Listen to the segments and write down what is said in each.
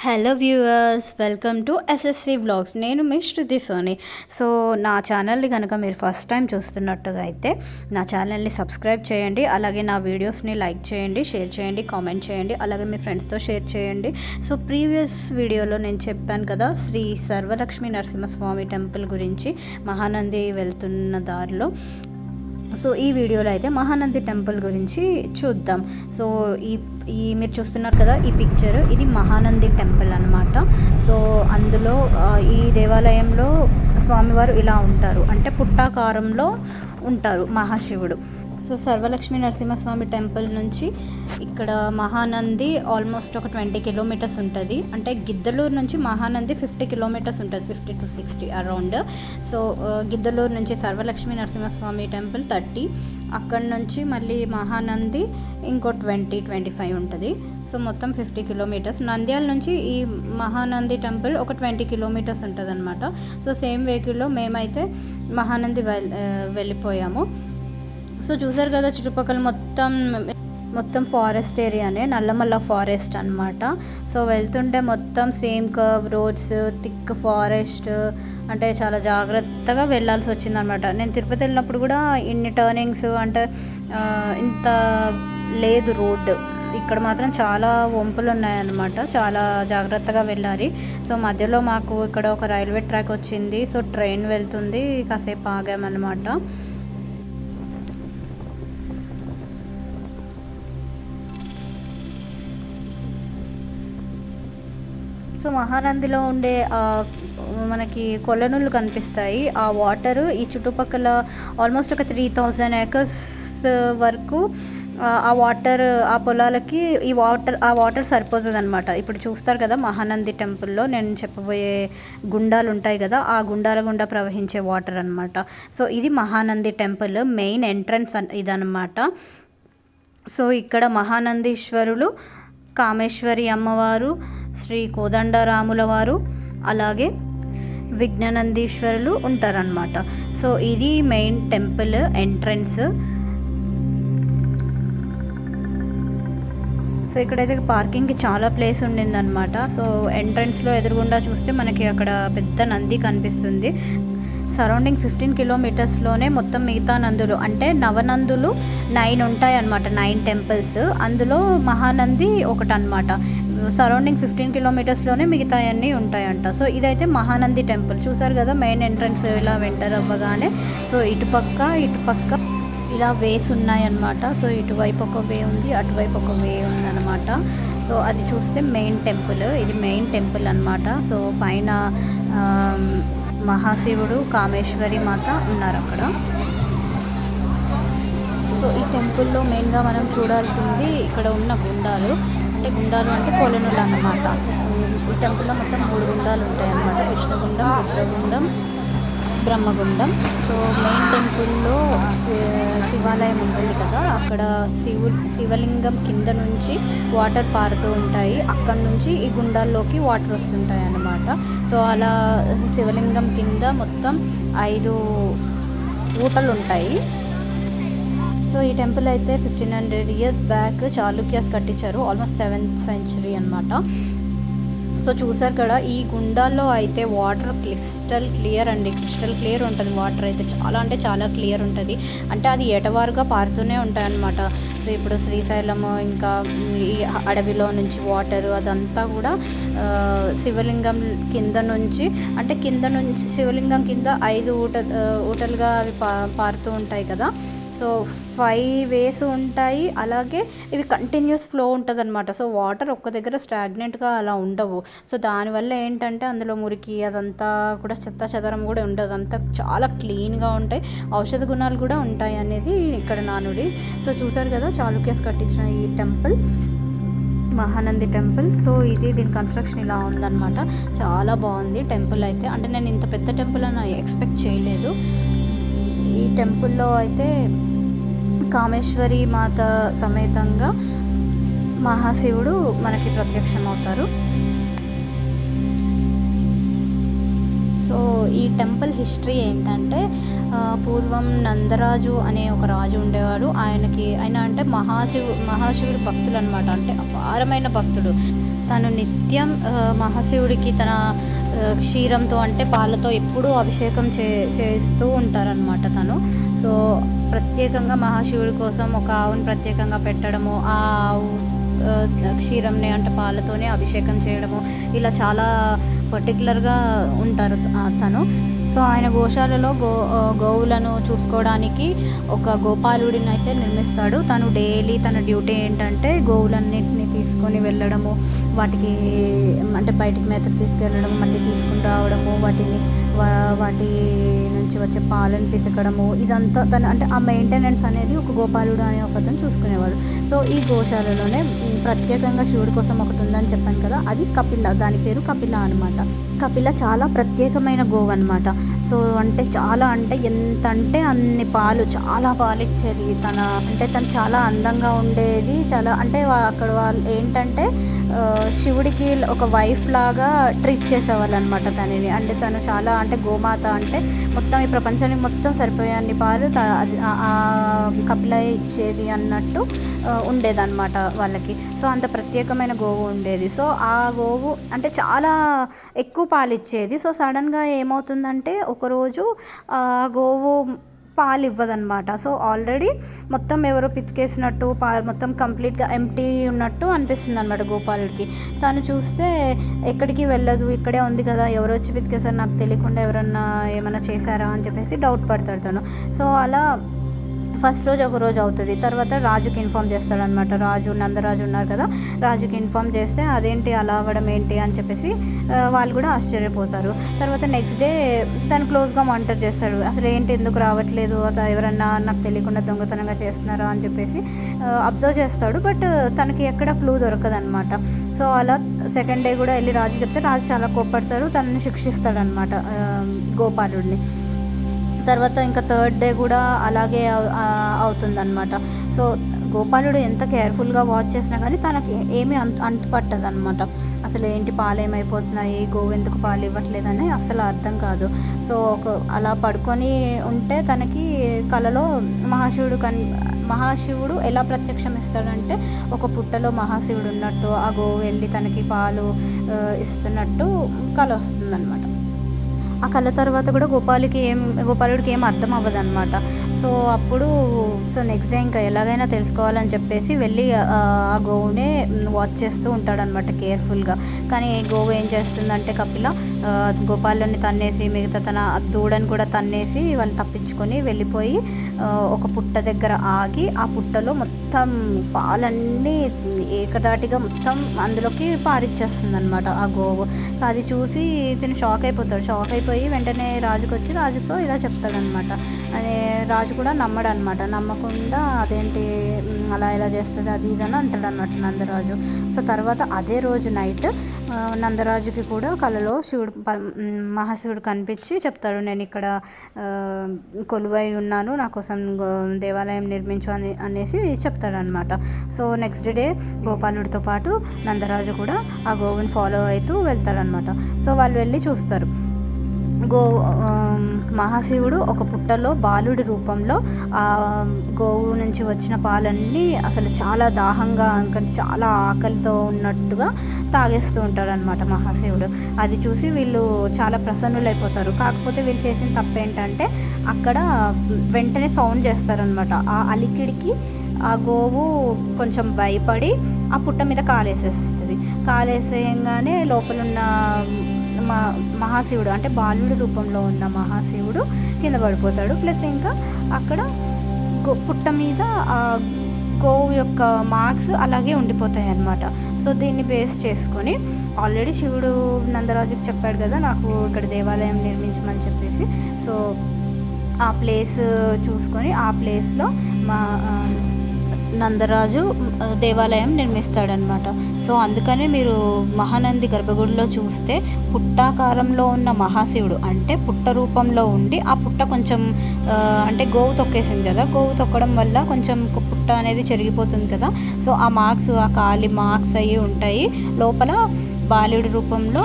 Hello viewers welcome to SSC vlogs నేను మీ శృతి Soni. So నా ఛానల్ని కనుక మీరు ఫస్ట్ టైం చూస్తున్నట్టుగా అయితే నా ఛానల్ని సబ్స్క్రైబ్ చేయండి అలాగే నా వీడియోస్ని లైక్ చేయండి షేర్ చేయండి కామెంట్ చేయండి అలాగే మీ ఫ్రెండ్స్తో షేర్ చేయండి. సో ప్రీవియస్ వీడియోలో నేను చెప్పాను కదా శ్రీ సర్వలక్ష్మి నరసింహస్వామి టెంపుల్ గురించి మహానంది వెళ్తున్న దారిలో. సో ఈ వీడియోలో అయితే మహానంది టెంపుల్ గురించి చూద్దాం. సో ఈ ఈ మీరు చూస్తున్నారు కదా ఈ పిక్చర్ ఇది మహానంది టెంపుల్ అనమాట సో అందులో ఈ దేవాలయంలో స్వామివారు ఇలా ఉంటారు. అంటే పుట్టాకారంలో ఉంటారు మహాశివుడు. సో సర్వలక్ష్మి నరసింహస్వామి టెంపుల్ నుంచి ఇక్కడ మహానంది ఆల్మోస్ట్ ఒక ట్వంటీ కిలోమీటర్స్ ఉంటుంది. అంటే గిద్దలూరు నుంచి మహానంది ఫిఫ్టీ కిలోమీటర్స్ ఉంటుంది. Fifty to sixty around. So Giddalur నుంచి సర్వలక్ష్మి నరసింహస్వామి టెంపుల్ థర్టీ. అక్కడ నుంచి మళ్ళీ మహానంది ఇంకో ట్వంటీ ట్వంటీ ఫైవ్ ఉంటుంది. సో మొత్తం ఫిఫ్టీ కిలోమీటర్స్. నంద్యాల నుంచి ఈ మహానంది టెంపుల్ ఒక ట్వంటీ కిలోమీటర్స్ ఉంటుంది అనమాట సో సేమ్ వెహికల్లో మేమైతే మహానంది వెళ్ళిపోయాము. సో చూసారు కదా చుట్టుపక్కల మొత్తం మొత్తం ఫారెస్ట్ ఏరియానే నల్లమల్ల ఫారెస్ట్ అనమాట సో వెళ్తుంటే మొత్తం same curve roads thick forest అంటే చాలా జాగ్రత్తగా వెళ్ళాల్సి వచ్చింది అనమాట నేను తిరుపతి వెళ్ళినప్పుడు కూడా ఇన్ని టర్నింగ్స్ అంటే ఇంత లేదు రోడ్ ఇక్కడ మాత్రం చాలా వంపులు ఉన్నాయన్నమాట. చాలా జాగ్రత్తగా వెళ్ళాలి. సో మధ్యలో మాకు ఇక్కడ ఒక రైల్వే ట్రాక్ వచ్చింది. సో ట్రైన్ వెళ్తుంది. కాసేపు ఆగామన్నమాట. సో మహానందిలో ఉండే మనకి కొలనులు కనిపిస్తాయి. ఆ వాటర్ ఈ చుట్టుపక్కల ఆల్మోస్ట్ ఒక త్రీ థౌజండ్ ఏకర్స్ వరకు ఆ, ఆ వాటర్ ఆ పొలాలకి ఈ వాటర్ ఆ వాటర్ సరిపోతుంది అనమాట ఇప్పుడు చూస్తారు కదా మహానంది టెంపుల్లో నేను చెప్పబోయే గుండాలు ఉంటాయి కదా ఆ గుండాల గుండా ప్రవహించే వాటర్ అనమాట సో ఇది మహానంది టెంపుల్ మెయిన్ ఎంట్రన్స్ ఇదనమాట సో ఇక్కడ మహానందీశ్వరులు కామేశ్వరి అమ్మవారు శ్రీ కోదండరాముల వారు అలాగే విఘ్ననందీశ్వరులు ఉంటారనమాట సో ఇది మెయిన్ టెంపుల్ ఎంట్రన్స్. సో ఇక్కడైతే పార్కింగ్కి చాలా ప్లేస్ ఉండిందనమాట సో ఎంట్రన్స్లో ఎదురుగుండా చూస్తే మనకి అక్కడ పెద్ద నంది కనిపిస్తుంది. సరౌండింగ్ ఫిఫ్టీన్ కిలోమీటర్స్లోనే మొత్తం మిగతా నందులు అంటే నవనందులు నైన్ ఉంటాయి అన్నమాట నైన్ టెంపుల్స్. అందులో మహానంది ఒకటి అనమాట సరౌండింగ్ ఫిఫ్టీన్ కిలోమీటర్స్లోనే మిగతా అన్నీ ఉంటాయంట. సో ఇదైతే మహానంది టెంపుల్. చూసారు కదా మెయిన్ ఎంట్రన్స్ ఇలా వెంటర్ అవ్వగానే. సో ఇటుపక్క ఇటుపక్క ఇలా వేస్ ఉన్నాయన్నమాట. సో ఇటువైపు ఒక వే ఉంది అటువైపు ఒక వే ఉందన్నమాట. సో అది చూస్తే మెయిన్ టెంపుల్. ఇది మెయిన్ టెంపుల్ అన్నమాట. సో పైన మహాశివుడు కామేశ్వరి మాత ఉన్నారు అక్కడ. సో ఈ టెంపుల్లో మెయిన్గా మనం చూడాల్సింది ఇక్కడ ఉన్న గుండాలు. అంటే గుండాలు అంటే కొలనులు అన్నమాట. ఈ టెంపుల్లో మొత్తం మూడు గుండాలు ఉంటాయి అన్నమాట కృష్ణగుండం రుద్రగుండం బ్రహ్మగుండం. సో మెయిన్ టెంపుల్లో శి- శివాలయం ఉంటుంది కదా. అక్కడ శివు శివలింగం కింద నుంచి వాటర్ పారుతూ ఉంటాయి. అక్కడ నుంచి ఈ గుండాల్లోకి వాటర్ వస్తుంటాయి అన్నమాట. సో అలా శివలింగం కింద మొత్తం ఐదు ఊటలు ఉంటాయి సో ఈ టెంపుల్ అయితే fifteen hundred years back Chalukyas కట్టించారు. ఆల్మోస్ట్ సెవెంత్ సెంచరీ అనమాట సో చూసారు కదా ఈ గుండాల్లో అయితే వాటర్ క్రిస్టల్ క్లియర్ అండి. క్రిస్టల్ క్లియర్ ఉంటుంది వాటర్ అయితే. చాలా అంటే చాలా క్లియర్ ఉంటుంది. అంటే అది ఎటవారుగా పారుతూనే ఉంటాయి అన్నమాట సో ఇప్పుడు శ్రీశైలం ఇంకా ఈ అడవిలో నుంచి వాటర్ అదంతా కూడా శివలింగం కింద నుంచి అంటే కింద నుంచి శివలింగం కింద ఐదు ఊట ఊటలుగా అవి పా పారుతూ ఉంటాయి కదా. సో ఫైవ్ వేస్ ఉంటాయి. అలాగే ఇవి కంటిన్యూస్ ఫ్లో ఉంటుంది అనమాట సో వాటర్ ఒక్క దగ్గర స్టాగ్నెంట్గా అలా ఉండవు. సో దానివల్ల ఏంటంటే అందులో మురికి అదంతా కూడా చెత్త చెదరం కూడా ఉండదు. అంతా చాలా క్లీన్గా ఉంటాయి. ఔషధ గుణాలు కూడా ఉంటాయి అనేది ఇక్కడ నానుడి సో చూసారు కదా చాళుక్యాస్ కట్టించిన ఈ టెంపుల్ మహానంది టెంపుల్ సో ఇది దీని కన్స్ట్రక్షన్ ఇలా ఉందన్నమాట. చాలా బాగుంది టెంపుల్ అయితే. అంటే నేను ఇంత పెద్ద టెంపుల్ అని ఎక్స్పెక్ట్ చేయలేదు. ఈ టెంపుల్లో అయితే కామేశ్వరి మాత సమేతంగా మహాశివుడు మనకి ప్రత్యక్షమవుతారు. సో ఈ టెంపుల్ హిస్టరీ ఏంటంటే పూర్వం నందరాజు అనే ఒక రాజు ఉండేవాడు. ఆయనకి ఆయన అంటే మహాశివు మహాశివుడి భక్తులు అనమాట అంటే అపారమైన భక్తుడు. తను నిత్యం మహాశివుడికి తన క్షీరంతో అంటే పాలతో ఎప్పుడూ అభిషేకం చే చేస్తూ ఉంటారనమాట తను. సో ప్రత్యేకంగా మహాశివుడి కోసం ఒక ఆవును ప్రత్యేకంగా పెట్టడము ఆ ఆవు క్షీరంని అంటే పాలతోనే అభిషేకం చేయడము ఇలా చాలా పర్టికులర్గా ఉంటారు తను. సో ఆయన గోశాలలో గో గోవులను చూసుకోవడానికి ఒక గోపాలుడిని అయితే నిర్మిస్తాడు. తను డైలీ తన డ్యూటీ ఏంటంటే గోవులన్నింటినీ తీసుకొని వెళ్ళడము వాటికి అంటే బయటికి మేత తీసుకెళ్ళడం మళ్ళీ తీసుకుని రావడము వాటిని వాటి నుంచి వచ్చే పాలను పితకడము ఇదంతా తన అంటే ఆ మెయింటెనెన్స్ అనేది ఒక గోపాలుడు అనే ఒక అతను చూసుకునేవాడు. సో ఈ గోశాలలోనే ప్రత్యేకంగా శివుడి కోసం ఒకటి ఉందని చెప్పాను కదా అది కపిల దాని పేరు కపిల అనమాట కపిల చాలా ప్రత్యేకమైన గోవు అనమాట సో అంటే చాలా అంటే ఎంత అంటే అన్ని పాలు చాలా పాలు ఇచ్చేది తన అంటే తను చాలా అందంగా ఉండేది చాలా అంటే అక్కడ వాళ్ళు ఏంటంటే శివుడికి ఒక వైఫ్ లాగా ట్రీట్ చేసేవాళ్ళు అనమాట తనని. అంటే తను చాలా అంటే గోమాత అంటే మొత్తం ఈ ప్రపంచానికి మొత్తం సరిపోయే అన్ని పాలు అది కపిల ఇచ్చేది అన్నట్టు ఉండేదన్నమాట వాళ్ళకి. సో అంత ప్రత్యేకమైన గోవు ఉండేది. సో ఆ గోవు అంటే చాలా ఎక్కువ పాలు ఇచ్చేది. సో సడన్గా ఏమవుతుందంటే ఒకరోజు ఆ గోవు పాలు ఇవ్వదనమాట సో ఆల్రెడీ మొత్తం ఎవరో పితికేసినట్టు పా మొత్తం కంప్లీట్గా ఎంటీ ఉన్నట్టు అనిపిస్తుంది అనమాట గోపాలుడికి. తను చూస్తే ఎక్కడికి వెళ్ళదు ఇక్కడే ఉంది కదా ఎవరు వచ్చి పితికేసారు నాకు తెలియకుండా ఎవరన్నా ఏమైనా చేశారా అని చెప్పేసి డౌట్ పడతాడు తను. సో అలా ఫస్ట్ రోజు ఒక రోజు అవుతుంది. తర్వాత రాజుకి ఇన్ఫామ్ చేస్తాడనమాట రాజు నందరాజు ఉన్నారు కదా రాజుకి ఇన్ఫామ్ చేస్తే అదేంటి అలా అవ్వడం ఏంటి అని చెప్పేసి వాళ్ళు కూడా ఆశ్చర్యపోతారు. తర్వాత నెక్స్ట్ డే తను క్లోజ్గా మానిటర్ చేస్తాడు. అసలు ఏంటి ఎందుకు రావట్లేదు? అత ఎవరన్నా నాకు తెలియకుండా దొంగతనంగా చేస్తున్నారా అని చెప్పేసి అబ్జర్వ్ చేస్తాడు. బట్ తనకి ఎక్కడ క్లూ దొరకదనమాట సో అలా సెకండ్ డే కూడా వెళ్ళి రాజు చెప్తే రాజు చాలా కోప్పడతారు. తనని శిక్షిస్తాడనమాట గోపాలుడిని. తర్వాత ఇంకా థర్డ్ డే కూడా అలాగే అవుతుందన్నమాట. సో గోపాలుడు ఎంత కేర్ఫుల్గా వాచ్ చేసినా కానీ తనకి ఏమీ అంత అంతు పట్టదు అనమాట అసలు ఏంటి పాలు ఏమైపోతున్నాయి గోవు ఎందుకు పాలు ఇవ్వట్లేదని అసలు అర్థం కాదు. సో ఒక అలా పడుకొని ఉంటే తనకి కలలో మహాశివుడు కన్ మహాశివుడు ఎలా ప్రత్యక్షం ఇస్తాడంటే ఒక పుట్టలో మహాశివుడు ఉన్నట్టు ఆ గోవు వెళ్ళి తనకి పాలు ఇస్తున్నట్టు కల వస్తుందన్నమాట. ఆ కళ్ళ తర్వాత కూడా గోపాలికి ఏం గోపాలుడికి ఏం అర్థం అవ్వదు అనమాట సో అప్పుడు సో నెక్స్ట్ డే ఇంకా ఎలాగైనా తెలుసుకోవాలని చెప్పేసి వెళ్ళి ఆ గోవునే వాచ్ చేస్తూ ఉంటాడనమాట కేర్ఫుల్గా కానీ గోవు ఏం చేస్తుందంటే కపిల గోపాలని తన్నేసి మిగతా తన దూడని కూడా తన్నేసి వాళ్ళు తప్పించుకొని వెళ్ళిపోయి ఒక పుట్ట దగ్గర ఆగి ఆ పుట్టలో మొత్తం మొత్తం పాలన్నీ ఏకదాటిగా మొత్తం అందులోకి పారిచ్చేస్తుంది అనమాట ఆ గోవు. సో అది చూసి ఇతను షాక్ అయిపోతాడు. షాక్ అయిపోయి వెంటనే రాజుకు వచ్చి రాజుతో ఇలా చెప్తాడనమాట అదే రాజు కూడా నమ్మడు అనమాట నమ్మకుండా అదేంటి అలా ఇలా చేస్తుంది అది ఇది అని అంటాడు అనమాట నందరాజు. సో తర్వాత అదే రోజు నైట్ నందరాజుకి కూడా కలలో శివుడు మహాశివుడు కనిపించి చెప్తాడు నేను ఇక్కడ కొలువై ఉన్నాను. నా కోసం గో- దేవాలయం నిర్మించు అని అనేసి చెప్తాడనమాట సో నెక్స్ట్ డే గోపాలుడితో పాటు నందరాజు కూడా ఆ గోవుని ఫాలో అవుతూ వెళ్తాడనమాట సో వాళ్ళు వెళ్ళి చూస్తారు. గో మహాశివుడు ఒక పుట్టలో బాలుడి రూపంలో ఆ గోవు నుంచి వచ్చిన పాలన్నీ అసలు చాలా దాహంగా ఇంకా చాలా ఆకలితో ఉన్నట్టుగా తాగేస్తూ ఉంటాడనమాట మహాశివుడు. అది చూసి వీళ్ళు చాలా ప్రసన్నులైపోతారు. కాకపోతే వీళ్ళు చేసిన తప్పు ఏంటంటే అక్కడ వెంటనే సౌండ్ చేస్తారనమాట ఆ అలికిడికి ఆ గోవు కొంచెం భయపడి ఆ పుట్ట మీద కాలేసేస్తుంది. కాలేసేయంగానే లోపలున్న మా మహాశివుడు అంటే బాలుడి రూపంలో ఉన్న మహాశివుడు కింద పడిపోతాడు. ప్లస్ ఇంకా అక్కడ గో పుట్ట మీద ఆ గోవు యొక్క మార్క్స్ అలాగే ఉండిపోతాయి అన్నమాట. సో దీన్ని బేస్ చేసుకొని ఆల్రెడీ శివుడు నందరాజుకి చెప్పాడు కదా నాకు ఇక్కడ దేవాలయం నిర్మించమని చెప్పేసి. సో ఆ ప్లేస్ చూసుకొని ఆ ప్లేస్లో మా నందరాజు దేవాలయం నిర్మిస్తాడనమాట సో అందుకనే మీరు మహానంది గర్భగుడిలో చూస్తే పుట్టాకారంలో ఉన్న మహాశివుడు అంటే పుట్ట రూపంలో ఉండి ఆ పుట్ట కొంచెం అంటే గోవు తొక్కేసింది కదా గోవు తొక్కడం వల్ల కొంచెం పుట్ట అనేది చెరిగిపోతుంది కదా. సో ఆ మార్క్స్ ఆ కాలి మార్క్స్ అయ్యి ఉంటాయి. లోపల బాలుడి రూపంలో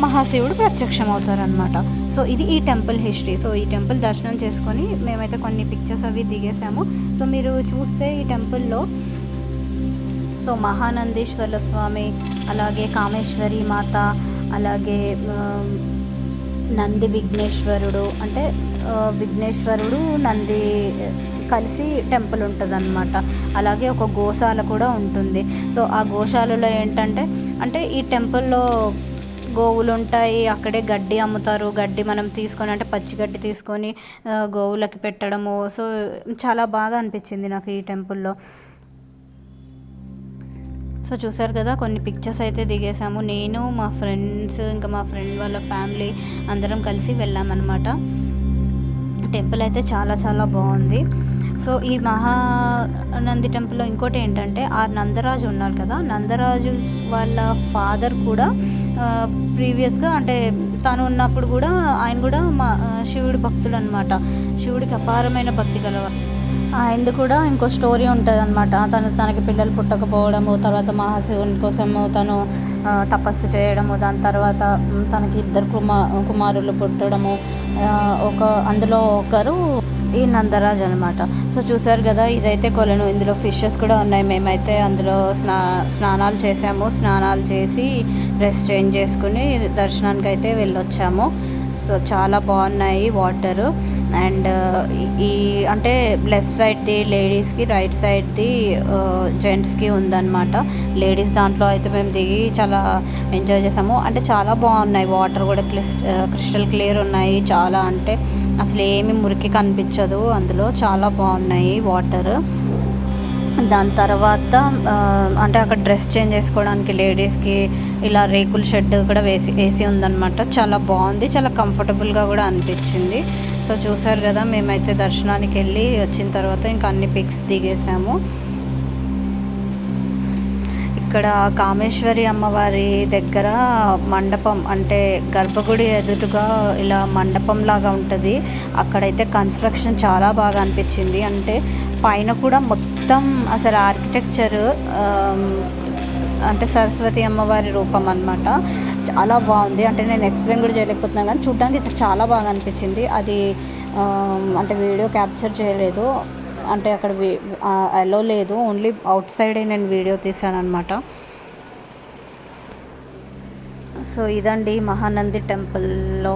మహాశివుడు ప్రత్యక్షం అవుతారనమాట సో ఇది ఈ టెంపుల్ హిస్టరీ. సో ఈ టెంపుల్ దర్శనం చేసుకొని మేమైతే కొన్ని పిక్చర్స్ అవి దిగేసాము. సో మీరు చూస్తే ఈ టెంపుల్లో సో మహానందేశ్వర స్వామి అలాగే కామేశ్వరి మాత అలాగే నంది విఘ్నేశ్వరుడు అంటే విఘ్నేశ్వరుడు నంది కలిసి టెంపుల్ ఉంటుంది అనమాట అలాగే ఒక గోశాల కూడా ఉంటుంది. సో ఆ గోశాలలో ఏంటంటే అంటే ఈ టెంపుల్లో గోవులు ఉంటాయి అక్కడే గడ్డి అమ్ముతారు. గడ్డి మనం తీసుకొని అంటే పచ్చి గడ్డి తీసుకొని గోవులకి పెట్టడము. సో చాలా బాగా అనిపించింది నాకు ఈ టెంపుల్లో. సో చూసారు కదా కొన్ని పిక్చర్స్ అయితే దిగేసాము నేను మా ఫ్రెండ్స్ ఇంకా మా ఫ్రెండ్ వాళ్ళ ఫ్యామిలీ అందరం కలిసి వెళ్ళామన్నమాట. టెంపుల్ అయితే చాలా చాలా బాగుంది. సో ఈ మహానంది టెంపుల్లో ఇంకోటి ఏంటంటే ఆ నందరాజు ఉన్నారు కదా. నందరాజు వాళ్ళ ఫాదర్ కూడా ప్రీవియస్గా అంటే తను ఉన్నప్పుడు కూడా ఆయన కూడా మా శివుడి భక్తులు అనమాట శివుడికి అపారమైన భక్తి కలవ ఆయనది కూడా ఇంకో స్టోరీ ఉంటుంది అనమాట తను తనకి పిల్లలు పుట్టకపోవడము తర్వాత మహాశివుని కోసము తను తపస్సు చేయడము దాని తర్వాత తనకి ఇద్దరు కుమా కుమారులు పుట్టడము ఒక అందులో ఒకరు ఈ నందరాజ్ అనమాట సో చూసారు కదా ఇదైతే కొలను. ఇందులో ఫిషెస్ కూడా ఉన్నాయి. మేమైతే అందులో స్నా స్నానాలు చేసాము స్నానాలు చేసి డ్రెస్ చేంజ్ చేసుకుని దర్శనానికి అయితే వెళ్ళొచ్చాము. సో చాలా బాగున్నాయి వాటరు. అండ్ ఈ అంటే లెఫ్ట్ సైడ్ది లేడీస్కి రైట్ సైడ్ది జెంట్స్కి ఉందన్నమాట. లేడీస్ దాంట్లో అయితే మేము దిగి చాలా ఎంజాయ్ చేసాము. అంటే చాలా బాగున్నాయి. వాటర్ కూడా క్లిస్ క్రిస్టల్ క్లియర్ ఉన్నాయి. చాలా అంటే అసలు ఏమి మురికి కనిపించదు అందులో. చాలా బాగున్నాయి వాటర్. దాని తర్వాత అంటే అక్కడ డ్రెస్ చేంజ్ చేసుకోవడానికి లేడీస్కి ఇలా రేకుల షెడ్ కూడా వేసి వేసి ఉందన్నమాట. చాలా బాగుంది. చాలా కంఫర్టబుల్గా కూడా అనిపించింది. సో చూసారు కదా మేమైతే దర్శనానికి వెళ్ళి వచ్చిన తర్వాత ఇంకా అన్ని పిక్స్ దిగేసాము. ఇక్కడ కామేశ్వరి అమ్మవారి దగ్గర మండపం అంటే గర్భగుడి ఎదురుగా ఇలా మండపం లాగా ఉంటుంది. అక్కడైతే కన్స్ట్రక్షన్ చాలా బాగా అనిపించింది. అంటే పైన కూడా మొత్తం అసలు ఆర్కిటెక్చర్ అంటే సరస్వతి అమ్మవారి రూపం అన్నమాట. చాలా బాగుంది. అంటే నేను ఎక్స్ప్లెయిన్ కూడా చేయలేకపోతున్నాను కానీ చూడడానికి చాలా బాగా అనిపించింది. అది అంటే వీడియో క్యాప్చర్ చేయలేదు. అంటే అక్కడ అలో లేదు. ఓన్లీ అవుట్ సైడే నేను వీడియో తీశాను అనమాట సో ఇదండి మహానంది టెంపుల్లో.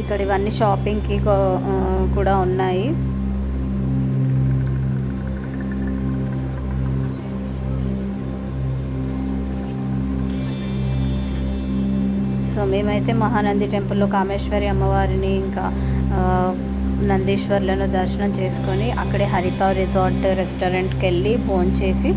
ఇక్కడ ఇవన్నీ షాపింగ్కి కూడా ఉన్నాయి. సో మేమైతే మహానంది టెంపుల్లో కామేశ్వరి అమ్మవారిని ఇంకా నందీశ్వర్లను దర్శనం చేసుకొని అక్కడే హరిత రిసార్ట్ రెస్టారెంట్కి వెళ్ళి భోంచేసి